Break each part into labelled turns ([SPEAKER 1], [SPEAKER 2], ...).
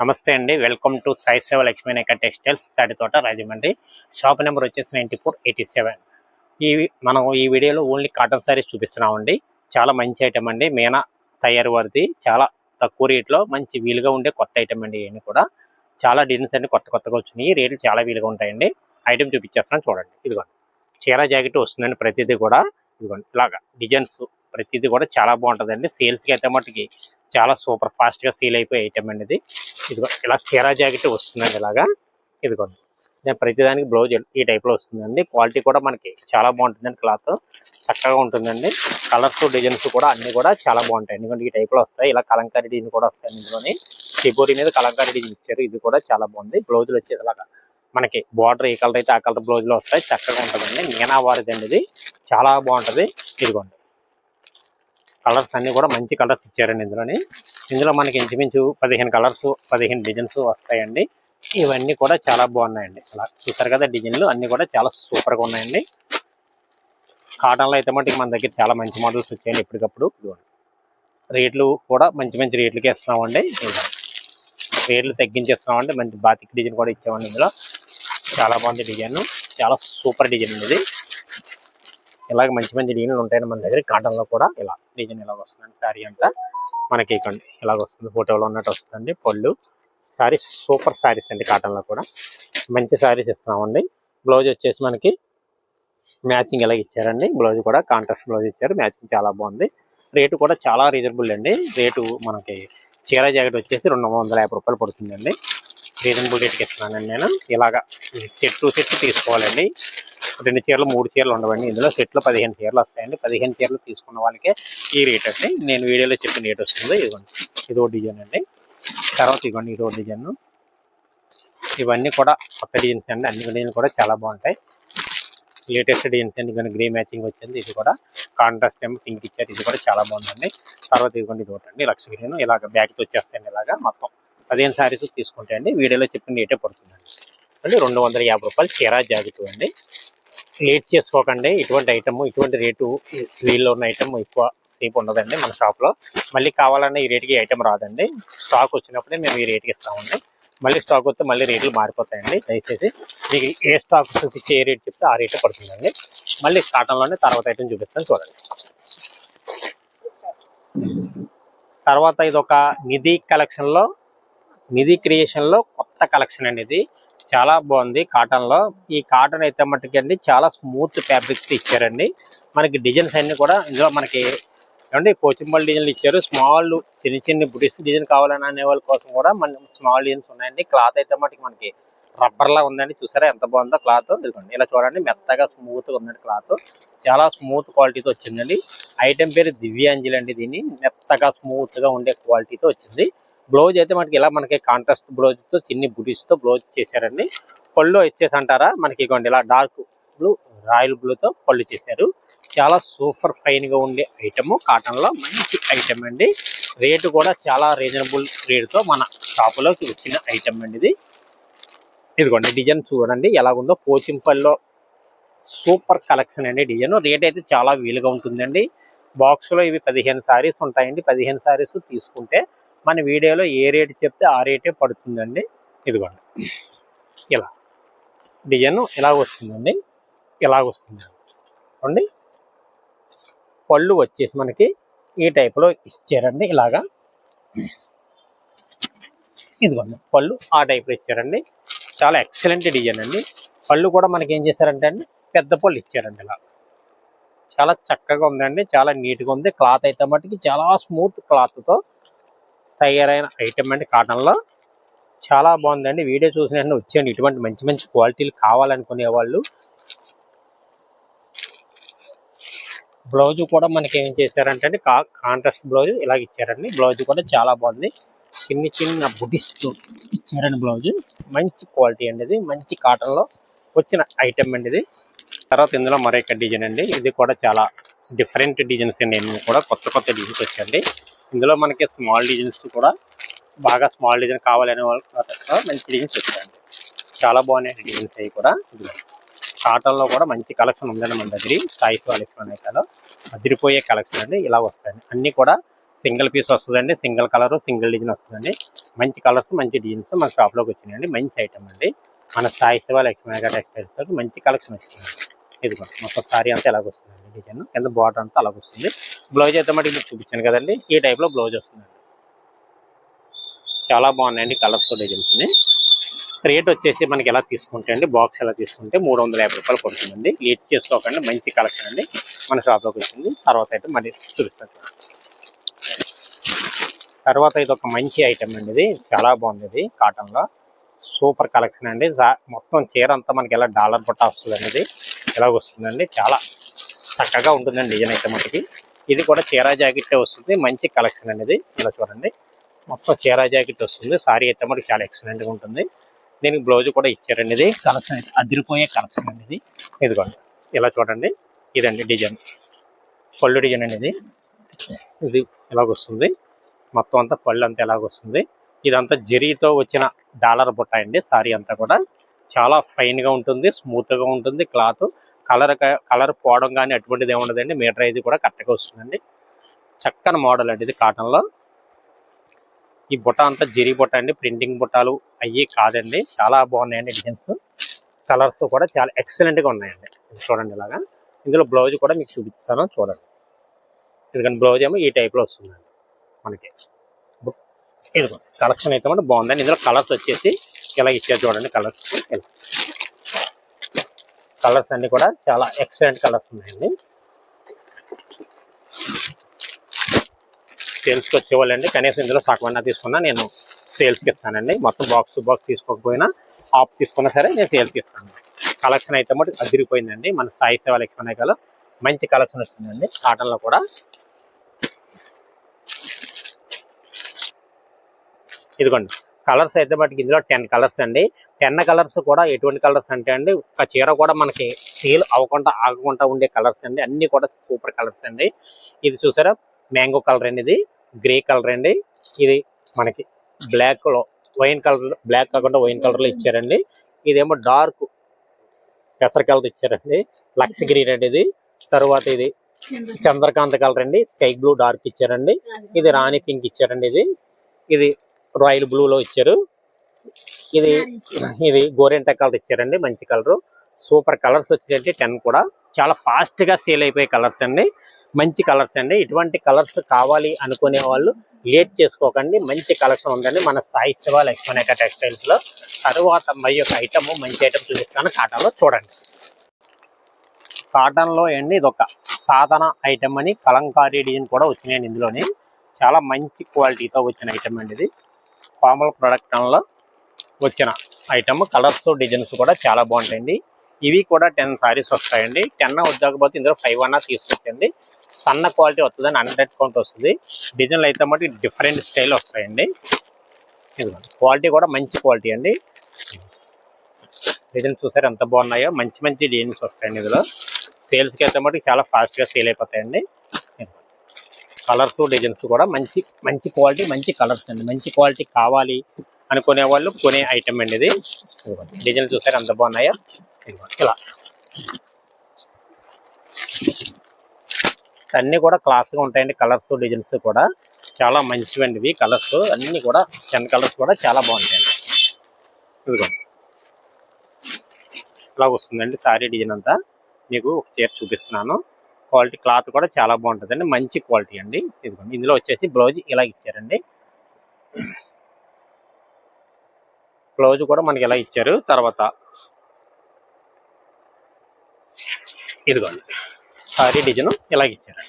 [SPEAKER 1] నమస్తే అండి. Welcome to Sai Seva Lakshminayaka textiles Taditota Rajahmundry. Shop number వచ్చేసి ninety four eighty seven. ఈ మనం ఈ వీడియోలో ఓన్లీ కాటన్ సారీస్ చూపిస్తున్నామండి. చాలా మంచి ఐటమ్ అండి. మీనా తయారు వారిది. చాలా తక్కువ రేట్లో మంచి వీలుగా ఉండే కొత్త ఐటమ్ అండి ఇవన్నీ కూడా. చాలా డిజైన్స్ అన్ని కొత్త కొత్తగా వచ్చినాయి. రేట్లు చాలా వీలుగా ఉంటాయండి. ఐటమ్ చూపించేస్తున్నాం చూడండి. ఇదిగోండి. చీర జాకెట్ వస్తుందండి ప్రతిదీ కూడా. ఇదిగోండి. ఇలాగా డిజైన్స్ ప్రతిదీ కూడా చాలా బాగుంటుందండి. సేల్స్కి అయితే మట్టుకి చాలా సూపర్ ఫాస్ట్గా సీల్ అయిపోయే ఐటమ్ అండి ఇది. ఇదిగో ఇలా చీర జాకెట్ వస్తుందండి ఇలాగా. ఇదిగోండి. నేను ప్రతిదానికి బ్లౌజ్ ఈ టైప్లో వస్తుందండి. క్వాలిటీ కూడా మనకి చాలా బాగుంటుందండి క్లాత్ చక్కగా ఉంటుందండి. కలర్స్ డిజైన్స్ కూడా అన్ని కూడా చాలా బాగుంటాయి. ఎందుకంటే ఈ టైప్లో వస్తాయి. ఇలా కలంకారీ డిజైన్ కూడా వస్తాయి ఇందులోని చిబోరి మీద కలంకారీ డిజైన్ ఇచ్చారు. ఇది కూడా చాలా బాగుంది. బ్లౌజులు వచ్చేది ఇలాగా. మనకి బార్డర్ ఏ కలర్ అయితే ఆ కలర్ బ్లౌజులు వస్తాయి. చక్కగా ఉంటుందండి. మీనా వారిదండి ఇది. చాలా బాగుంటుంది. ఇదిగోండి. కలర్స్ అన్ని కూడా మంచి కలర్స్ ఇచ్చారండి ఇందులోని. ఇందులో మనకి ఇంచుమించు పదిహేను కలర్స్ పదిహేను డిజైన్స్ వస్తాయండి. ఇవన్నీ కూడా చాలా బాగున్నాయండి. అలా చూసారు కదా డిజైన్లు అన్నీ కూడా చాలా సూపర్గా ఉన్నాయండి. కాటన్లో అయితే మటుకు మన దగ్గర చాలా మంచి మోడల్స్ వచ్చాయండి ఎప్పటికప్పుడు రేట్లు కూడా మంచి మంచి రేట్లకి ఇస్తున్నామండి. రేట్లు తగ్గించేస్తున్నామండి. మంచి బాతిక్ డిజైన్ కూడా ఇచ్చామండి ఇందులో. చాలా బాగుంది డిజైన్. చాలా సూపర్ డిజైన్ ఇది. ఇలాగ మంచి మంచి డిజైన్లు ఉంటాయండి మన దగ్గర కాటన్లో కూడా ఇలా డిజైన్ ఇలాగ వస్తుందండి. శారీ అంతా మనకి ఇక్కడ ఇలాగ వస్తుంది. ఫోటోలో ఉన్నట్టు వస్తుందండి. పళ్ళు. శారీ సూపర్ శారీస్ అండి కాటన్లో కూడా. మంచి శారీస్ ఇస్తున్నామండి. బ్లౌజ్ వచ్చేసి మనకి మ్యాచింగ్ ఇలా ఇచ్చారండి. బ్లౌజ్ కూడా కాంట్రాస్ట్ బ్లౌజ్ ఇచ్చారు. మ్యాచింగ్ చాలా బాగుంది. రేటు కూడా చాలా రీజనబుల్ అండి. రేటు మనకి చీర జాకెట్ వచ్చేసి రెండు వందల యాభై రూపాయలు పడుతుందండి. రీజనబుల్ రేట్కి ఇస్తున్నానండి నేను. ఇలాగా సెట్ టు సెట్ తీసుకోవాలండి. రెండు చీరలు మూడు చీరలు ఉండవండి. ఇందులో సెట్లో పదిహేను చీరలు వస్తాయండి. పదిహేను చీరలు తీసుకున్న వాళ్ళకే ఈ రేట్ అండి. నేను వీడియోలో చెప్పిన రేట్ వస్తుంది. ఇదిగోండి. ఇదో డిజైన్ అండి. తర్వాత ఇదిగోండి ఇదో డిజైన్. ఇవన్నీ కూడా కొత్త డిజైన్స్ అండి. అన్ని డిజైన్లు కూడా చాలా బాగుంటాయి. లేటెస్ట్ డిజైన్స్ అండి. ఇదిగోండి గ్రే మ్యాచింగ్ వచ్చింది. ఇది కూడా కాంట్రాస్ట్ ఏమో పింక్ ఇచ్చారు. ఇది కూడా చాలా బాగుందండి. తర్వాత ఇదిగోండి ఇది ఒకటండి. లక్ష గ్రీన్. ఇలాగ బ్యాగ్తో వచ్చేస్తాయండి ఇలాగ మొత్తం. పదిహేను శారీస్ తీసుకుంటే అండి వీడియోలో చెప్పిన రేటే పడుతుందండి. అంటే రెండు వందల యాభై రూపాయలు చీర జాగ్రత్త అండి. లేట్ చేసుకోకండి. ఇటువంటి ఐటమ్ ఇటువంటి రేటు వీళ్ళు ఉన్న ఐటమ్ ఎక్కువ సేపు ఉండదండి మన షాప్లో మళ్ళీ కావాలన్నా ఈ రేటుకి ఐటమ్ రాదండి. స్టాక్ వచ్చినప్పుడే మేము ఈ రేటుకి ఇస్తామండి. మళ్ళీ స్టాక్ వస్తే మళ్ళీ రేట్లు మారిపోతాయండి. దయచేసి మీకు ఏ స్టాక్ చూపించి ఏ రేట్ చెప్తే ఆ రేటే పడుతుందండి. మళ్ళీ కాటన్లోనే తర్వాత ఐటమ్ చూపిస్తాను చూడండి. తర్వాత ఇది ఒక నిధి కలెక్షన్లో నిధి క్రియేషన్లో కొత్త కలెక్షన్ అండి ఇది. చాలా బాగుంది కాటన్లో ఈ కాటన్ అయితే మట్టుకండి చాలా స్మూత్ ఫ్యాబ్రిక్స్ ఇచ్చారండి. మనకి డిజైన్స్ అన్ని కూడా ఇందులో మనకి ఏమంటే పోచింబల్ డిజైన్లు ఇచ్చారు. స్మాల్ చిన్న చిన్న బుడిస్ డిజైన్ కావాలని అనే వాళ్ళ కోసం కూడా మన స్మాల్ డిజైన్స్ ఉన్నాయండి. క్లాత్ అయితే మటుకు మనకి రబ్బర్ లా ఉందండి. చూసారా ఎంత బాగుందో క్లాత్. ఇదిగోండి ఇలా చూడండి మెత్తగా స్మూత్గా ఉందండి క్లాత్. చాలా స్మూత్ క్వాలిటీతో వచ్చిందండి. ఐటెం పేరు దివ్యాంజలి అండి దీన్ని. మెత్తగా స్మూత్గా ఉండే క్వాలిటీతో వచ్చింది. బ్లౌజ్ అయితే మనకి ఇలా మనకి కాంట్రాస్ట్ బ్లౌజ్తో చిన్ని బుటీస్తో బ్లౌజ్ చేశారండి. పళ్ళు వచ్చేసి అంటారా మనకి ఇగోండి ఇలా డార్క్ బ్లూ రాయల్ బ్లూతో పళ్ళు చేశారు. చాలా సూపర్ ఫైన్గా ఉండే ఐటమ్. కాటన్లో మంచి ఐటమ్ అండి. రేటు కూడా చాలా రీజనబుల్ రేటుతో మన షాప్లోకి వచ్చిన ఐటమ్ అండి ఇది. ఇదిగోండి డిజైన్ చూడండి ఎలాగుందో. పోచింపల్లో సూపర్ కలెక్షన్ అండి డిజైన్. రేట్ అయితే చాలా వీలుగా ఉంటుందండి. బాక్స్లో ఇవి పదిహేను సారీస్ ఉంటాయండి. పదిహేను శారీస్ తీసుకుంటే మన వీడియోలో ఏ రేటు చెప్తే ఆ రేటే పడుతుందండి. ఇదిగోండి. ఇలా. డిజైన్ ఇలా వస్తుందండి. ఇలా వస్తుంది. అండి పళ్ళు వచ్చేసి మనకి ఈ టైప్లో ఇచ్చారండి ఇలాగా. ఇదిగోండి. పళ్ళు ఆ టైప్లో ఇచ్చారండి. చాలా ఎక్సలెంట్ డిజైన్ అండి. పళ్ళు కూడా మనకి ఏం చేశారంటే అండి పెద్ద పళ్ళు ఇచ్చారండి ఇలా. చాలా చక్కగా ఉందండి. చాలా నీట్గా ఉంది. క్లాత్ అయితే మటుకి చాలా స్మూత్ క్లాత్తో తయారైన ఐటమ్ అండి కాటన్లో. చాలా బాగుందండి. వీడియో చూసిన వచ్చేయండి. ఇటువంటి మంచి మంచి క్వాలిటీలు కావాలనుకునే వాళ్ళు. బ్లౌజ్ కూడా మనకి ఏం చేశారంటే అండి కాంట్రాస్ట్ బ్లౌజ్ ఇలాగ ఇచ్చారండి. బ్లౌజ్ కూడా చాలా బాగుంది. చిన్న చిన్న బుడిస్తూ ఇచ్చారండి బ్లౌజ్. మంచి క్వాలిటీ అండి ఇది. మంచి కాటన్లో వచ్చిన ఐటమ్ అండి ఇది. తర్వాత ఇందులో మరొక డిజైన్ అండి. ఇది కూడా చాలా డిఫరెంట్ డిజైన్స్ అండి. కూడా కొత్త కొత్త డిజైన్స్ వచ్చండి ఇందులో మనకి స్మాల్ డిజైన్స్ కూడా బాగా స్మాల్ డిజైన్ కావాలనే వాళ్ళు మంచి డిజైన్స్ వచ్చాయండి చాలా బాగున్నాయి డిజైన్స్ అవి కూడా. కాటన్లో కూడా మంచి కలెక్షన్ ఉందండి మన దగ్గర. సాయి ఎలక్ట్రానిక్లో అదిరిపోయే కలెక్షన్ అండి. ఇలా వస్తాయండి. అన్నీ కూడా సింగిల్ పీస్ వస్తుందండి. సింగిల్ కలర్ సింగిల్ డిజైన్ వస్తుందండి. మంచి కలర్స్ మంచి డిజైన్స్ మన షాప్లోకి వచ్చినాయండి. మంచి ఐటమ్ అండి. మన సాయి శివ లక్ష్మీనగర్ టెక్స్టైల్స్ మంచి కలెక్షన్ వచ్చింది కూడా మొత్తం సారీ అంతా ఎలాగొస్తుందండి డిజైన్ కింద బార్డర్ అంతా అలాగొస్తుంది బ్లౌజ్ అయితే మటుకు మీకు చూపించాను కదండి. ఈ టైప్లో బ్లౌజ్ వస్తుందండి. చాలా బాగున్నాయండి కలర్స్ డిజైన్స్ని రేట్ వచ్చేసి మనకి ఎలా తీసుకుంటే అండి బాక్స్ ఎలా తీసుకుంటే మూడు వందల యాభై రూపాయలు పడుతుందండి. లేట్ చేసుకోకండి మంచి కలెక్షన్ అండి. మన షాప్లోకి వచ్చింది. తర్వాత అయితే మళ్ళీ చూపిస్తాను. తర్వాత ఇది ఒక మంచి ఐటమ్ అండి ఇది. చాలా బాగుంది ఇది కాటన్లో సూపర్ కలెక్షన్ అండి. మొత్తం చీర అంతా మనకి ఎలా డాలర్ పట్ట వస్తుంది అనేది ఎలా వస్తుందండి చాలా చక్కగా ఉంటుందండి డిజైన్ అయితే మనకి ఇది కూడా చీర జాకెట్ వస్తుంది. మంచి కలెక్షన్ అనేది ఇలా చూడండి. మొత్తం చీర జాకెట్ వస్తుంది. సారీ అయితే మనకి చాలా ఎక్సలెంట్గా ఉంటుంది. దీనికి బ్లౌజ్ కూడా ఇచ్చారండి ఇది. కలెక్షన్ అయితే అదిరిపోయే కలెక్షన్ అండి ఇది. ఇదిగోండి. ఇలా చూడండి. ఇదండి డిజైన్. పళ్ళు డిజైన్ అనేది ఇది. ఎలాగొస్తుంది మొత్తం అంతా పళ్ళు అంతా ఎలాగొస్తుంది ఇదంతా జరీతో వచ్చిన డాలర్ బుట్ట అండి. సారీ అంతా కూడా. చాలా ఫైన్గా ఉంటుంది. స్మూత్గా ఉంటుంది. క్లాత్ కలర్ కలర్ పోవడం కానీ అటువంటిది ఏముండదండి మీటర్ అయితే కూడా కరెక్ట్గా వస్తుందండి. చక్కని మోడల్ అండి ఇది కాటన్లో ఈ బుట్ట అంతా జిరి బుట్ట అండి. ప్రింటింగ్ బుట్టాలు అయ్యి కాదండి. చాలా బాగున్నాయండి డిజైన్స్ కలర్స్ కూడా చాలా ఎక్సలెంట్గా ఉన్నాయండి. చూడండి ఇలాగా. ఇందులో బ్లౌజ్ కూడా మీకు చూపిస్తాను. చూడండి. ఎందుకంటే బ్లౌజ్ ఏమో ఈ టైప్లో వస్తుందండి మనకి. ఇది కలెక్షన్ అయితే కూడా బాగుందండి. ఇందులో కలర్స్ వచ్చేసి ఇలా ఇచ్చారు చూడండి. కలర్స్ కలర్స్ అన్ని కూడా చాలా ఎక్సలెంట్ కలర్స్ ఉన్నాయండి. సేల్స్కి వచ్చేవాళ్ళండి కనీసం ఇందులో సగమన్నా తీసుకున్నా నేను సేల్స్కి ఇస్తానండి. మొత్తం బాక్స్ బాక్స్ తీసుకోకపోయినా ఆఫ్ తీసుకున్నా సరే నేను సేల్స్కి ఇస్తాను. కలెక్షన్ అయితే మటు అదిరిపోయిందండి. మన సాయి సేవ లక్ష్మణ మంచి కలెక్షన్ వచ్చిందండి. కాటన్లో కూడా. ఇదిగోండి. కలర్స్ అయితే మటుకు ఇందులో టెన్ కలర్స్ అండి. టెన్ కలర్స్ కూడా ఎటువంటి కలర్స్ అంటే అండి ఒక చీర కూడా మనకి సేల్ అవ్వకుండా ఆగకుండా ఉండే కలర్స్ అండి. అన్ని కూడా సూపర్ కలర్స్ అండి. ఇది చూసారా? మ్యాంగో కలర్ అండి ఇది గ్రే కలర్ అండి. ఇది మనకి బ్లాక్లో వైన్ కలర్ బ్లాక్ కాకుండా వైన్ కలర్లో ఇచ్చారండి. ఇదేమో డార్క్ పెసర కలర్ ఇచ్చారండి. లక్స్ గ్రీన్ అండి ఇది. తర్వాత ఇది చంద్రకాంత కలర్ అండి. స్కై బ్లూ డార్క్ ఇచ్చారండి. ఇది రాణి పింక్ ఇచ్చారండి ఇది. ఇది రాయల్ బ్లూ లో ఇచ్చారు. ఇది ఇది గోరెంట కలర్ ఇచ్చారండి మంచి కలర్. సూపర్ కలర్స్ వచ్చినాయండి టెన్ కూడా. చాలా ఫాస్ట్గా సేల్ అయిపోయే కలర్స్ అండి. మంచి కలర్స్ అండి. ఇటువంటి కలర్స్ కావాలి అనుకునే వాళ్ళు లేట్ చేసుకోకండి. మంచి కలెక్షన్ ఉందండి. మన సాయి శివ లక్ష్మణ టెక్స్టైల్స్లో. తరువాత మరి ఒక ఐటమ్ మంచి ఐటమ్ చూపిస్తాను. కాటన్లో చూడండి. కాటన్లో అండి ఇది ఒక సాధన ఐటమ్ అని. కలంకారీ డిజైన్ కూడా వచ్చినాయండి ఇందులోని. చాలా మంచి క్వాలిటీతో వచ్చిన ఐటమ్ అండి ఇది. పాముల ప్రొడక్షన్లో వచ్చిన ఐటమ్ కలర్స్ డిజైన్స్ కూడా చాలా బాగుంటాయండి. ఇవి కూడా టెన్ సారీస్ వస్తాయండి. టెన్ వద్దకపోతే ఇందులో ఫైవ్ అన్నా తీసుకొచ్చండి. సన్న క్వాలిటీ వస్తుందని హండ్రెడ్ కౌంట్ వస్తుంది. డిజైన్లు అయితే మటు డిఫరెంట్ స్టైల్ వస్తాయండి. క్వాలిటీ కూడా మంచి క్వాలిటీ అండి. డిజైన్స్ చూసారు ఎంత బాగున్నాయో? మంచి మంచి డిజైన్స్ వస్తాయండి ఇందులో. సేల్స్కి అయితే మటు చాలా ఫాస్ట్గా సేల్ అయిపోతాయండి. కలర్స్ డిజైన్స్ కూడా మంచి మంచి క్వాలిటీ మంచి కలర్స్ అండి. మంచి క్వాలిటీ కావాలి అనుకునే వాళ్ళు కొనే ఐటమ్ అండి ఇది. డిజైన్ చూసారు ఎంత బాగున్నాయా? ఇలా. అన్నీ కూడా క్లాస్గా ఉంటాయండి కలర్స్ డిజైన్స్ కూడా. చాలా మంచివండి ఇవి కలర్స్. అన్ని కూడా టెన్ కలర్స్ కూడా చాలా బాగుంటాయండి. ఇదిగోండి ఇలా వస్తుందండి సారీ డిజైన్ అంతా. మీకు ఒక చీర చూపిస్తున్నాను. క్వాలిటీ క్లాత్ కూడా చాలా బాగుంటుందండి. మంచి క్వాలిటీ అండి. ఇదిగోండి. ఇందులో వచ్చేసి బ్లౌజ్ ఇలా ఇచ్చారండి. బ్లౌజ్ కూడా మనకి ఇలా ఇచ్చారు. తర్వాత ఇదిగోండి. సారీ డిజైన్ ఇలా ఇచ్చారు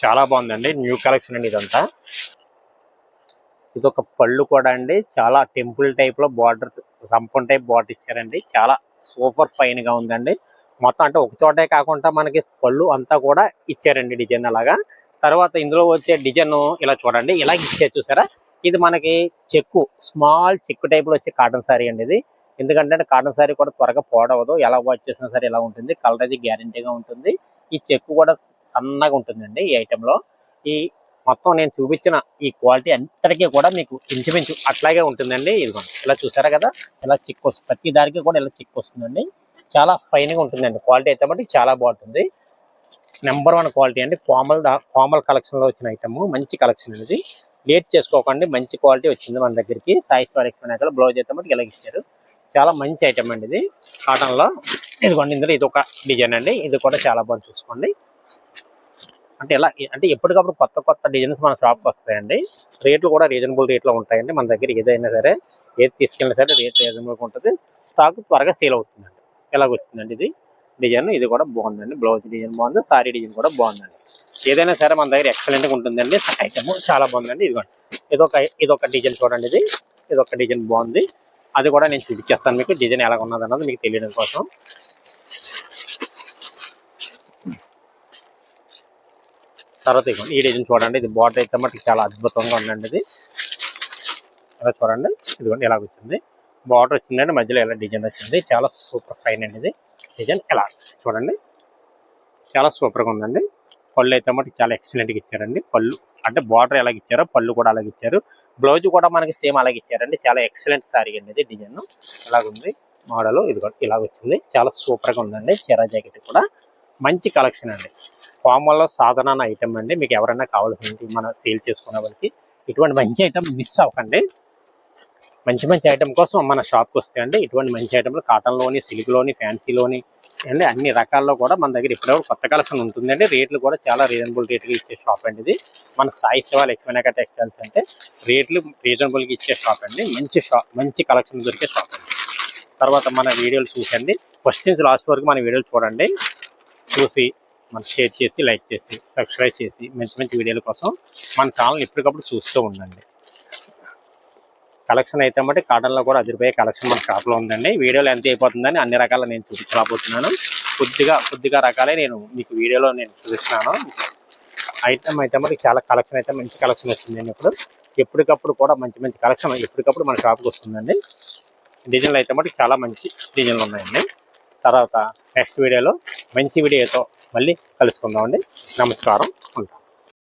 [SPEAKER 1] చాలా బాగుందండి. న్యూ కలెక్షన్ అండి ఇదంతా. ఇది ఒక పళ్ళు కూడా అండి. చాలా టెంపుల్ టైప్లో బార్డర్ రంపం టైప్ బార్డర్ ఇచ్చారండి. చాలా సూపర్ ఫైన్గా ఉందండి. మొత్తం అంటే ఒక చోటే కాకుండా మనకి పళ్ళు అంతా కూడా ఇచ్చారండి డిజైన్ అలాగా. తర్వాత ఇందులో వచ్చే డిజైన్ ఇలా చూడండి. ఇలా ఇచ్చారు చూసారా? ఇది మనకి చెక్కు స్మాల్ చెక్కు టైప్లో వచ్చే కాటన్ సారీ అండి ఇది. ఎందుకంటే కాటన్ సారీ కూడా త్వరగా పోడవదు. ఎలా వాచ్ చేసినా సరే ఇలా ఉంటుంది. కలర్ అది గ్యారంటీగా ఉంటుంది. ఈ చెక్కు కూడా సన్నగా ఉంటుందండి ఈ ఐటెం లో. ఈ మొత్తం నేను చూపించిన ఈ క్వాలిటీ అంతటికీ కూడా మీకు ఇంచుమించు అట్లాగే ఉంటుందండి. ఇదిగోండి ఇలా చూసారా కదా? ఇలా చిక్కు వస్తుంది ప్రతి దానికి కూడా ఇలా చిక్కు వస్తుందండి. చాలా ఫైన్గా ఉంటుందండి. క్వాలిటీ అయితే మటుకు చాలా బాగుంటుంది. నెంబర్ వన్ క్వాలిటీ అండి. కోమల్ దా కోమల్ కలెక్షన్లో వచ్చిన ఐటమ్ మంచి కలెక్షన్ అనేది లేట్ చేసుకోకండి. మంచి క్వాలిటీ వచ్చింది మన దగ్గరికి. సాయి స్వారి ఎక్స్పోయినాక బ్లౌజ్ అయితే మటుకు ఇలా ఇచ్చారు. చాలా మంచి ఐటమ్ అండి ఇది. కాటన్లో ఇదిగోండి ఇందులో ఇది ఒక డిజైన్ అండి. ఇది కూడా చాలా బాగా చూసుకోండి. అంటే ఎలా అంటే ఎప్పటికప్పుడు కొత్త కొత్త డిజైన్స్ మన షాప్కి వస్తాయండి. రేట్లు కూడా రీజనబుల్ రేట్లో ఉంటాయండి. మన దగ్గర ఏదైనా సరే ఏది తీసుకెళ్ళినా సరే రేట్ రీజనబుల్గా ఉంటుంది. స్టాక్ త్వరగా సేల్ అవుతుందండి. ఎలాగొచ్చిందండి ఇది? డిజైన్ ఇది కూడా బాగుందండి. బ్లౌజ్ డిజైన్ బాగుంది. సారీ డిజైన్ కూడా బాగుందండి. ఏదైనా సరే మన దగ్గర ఎక్సలెంట్గా ఉంటుందండి. ఐటమ్ చాలా బాగుందండి. ఇదిగోండి. ఇదొక ఇదొక డిజైన్ చూడండి ఇది. ఇదొక డిజైన్ బాగుంది. అది కూడా నేను చూపించేస్తాను మీకు. డిజైన్ ఎలా ఉన్నది అన్నది మీకు తెలియడం కోసం. తర్వాత ఇదిగోండి ఈ డిజైన్ చూడండి. ఇది బోర్డర్ అయితే మటుకు చాలా అద్భుతంగా ఉందండి ఇది. ఇలా చూడండి. ఇదిగోండి ఇలాగ వచ్చింది. బార్డర్ వచ్చిందండి. మధ్యలో ఎలా డిజైన్ వచ్చింది. చాలా సూపర్ ఫైన్ అండి ఇది. డిజైన్ ఎలా? చూడండి. చాలా సూపర్గా ఉందండి. పళ్ళు అయితే మటుకు చాలా ఎక్సలెంట్గా ఇచ్చారండి. పళ్ళు అంటే బార్డర్ ఎలాగ ఇచ్చారో పళ్ళు కూడా అలాగే ఇచ్చారు. బ్లౌజ్ కూడా మనకి సేమ్ అలాగే ఇచ్చారండి. చాలా ఎక్సలెంట్ సారీ అండి ఇది డిజైన్ ఇలాగుంది మోడల్ ఇది కూడా ఇలాగ వచ్చింది. చాలా సూపర్గా ఉందండి. చీర జాకెట్ కూడా. మంచి కలెక్షన్ అండి. ఫార్మల్లో సాధారణ ఐటమ్ అండి. మీకు ఎవరైనా కావాల్సింది మన సేల్ చేసుకునే వాళ్ళకి ఇటువంటి మంచి ఐటమ్ మిస్ అవ్వకండి. మంచి మంచి ఐటమ్ కోసం మన షాప్కి వస్తాయండి ఇటువంటి మంచి ఐటమ్లు కాటన్లోని సిల్క్లోని ఫ్యాన్సీలోని అండి అన్ని రకాల్లో కూడా మన దగ్గర ఇప్పటివరకు కొత్త కలెక్షన్ ఉంటుందండి. రేట్లు కూడా చాలా రీజనబుల్ రేట్కి ఇచ్చే షాప్ అండి ఇది. మన సాయి శివ లక్ష్మీనగర్ టెక్స్టైల్స్ అంటే రేట్లు రీజనబుల్గా ఇచ్చే షాప్ అండి. మంచి షాప్ మంచి కలెక్షన్ దొరికే షాప్ అండి. తర్వాత మన వీడియోలు చూసండి. ఫస్ట్ నుంచి లాస్ట్ వరకు మన వీడియోలు చూడండి. చూసి మనం షేర్ చేసి లైక్ చేసి సబ్స్క్రైబ్ చేసి మంచి మంచి వీడియోల కోసం మన ఛానల్ ఎప్పటికప్పుడు చూస్తూ ఉండండి. కలెక్షన్ అయితే బట్టి కాటన్లో కూడా అదిరిపోయే కలెక్షన్ మన షాప్లో ఉందండి. వీడియోలో ఎంత అయిపోతుందని అన్ని రకాల నేను చూపించబోతున్నాను కొద్దిగా కొద్దిగా రకాలే నేను మీకు వీడియోలో నేను చూపిస్తున్నాను. ఐటమ్ అయితే మరి చాలా కలెక్షన్ అయితే మంచి కలెక్షన్ వచ్చిందండి ఇప్పుడు. ఎప్పటికప్పుడు కూడా మంచి మంచి కలెక్షన్ ఎప్పటికప్పుడు మన షాప్కి వస్తుందండి. డిజైన్లు అయితే మటుకు చాలా మంచి డిజైన్లు ఉన్నాయండి. తర్వాత నెక్స్ట్ వీడియోలో మంచి వీడియోతో మళ్ళీ కలుసుకుందామండి. నమస్కారం. ఉంటాం.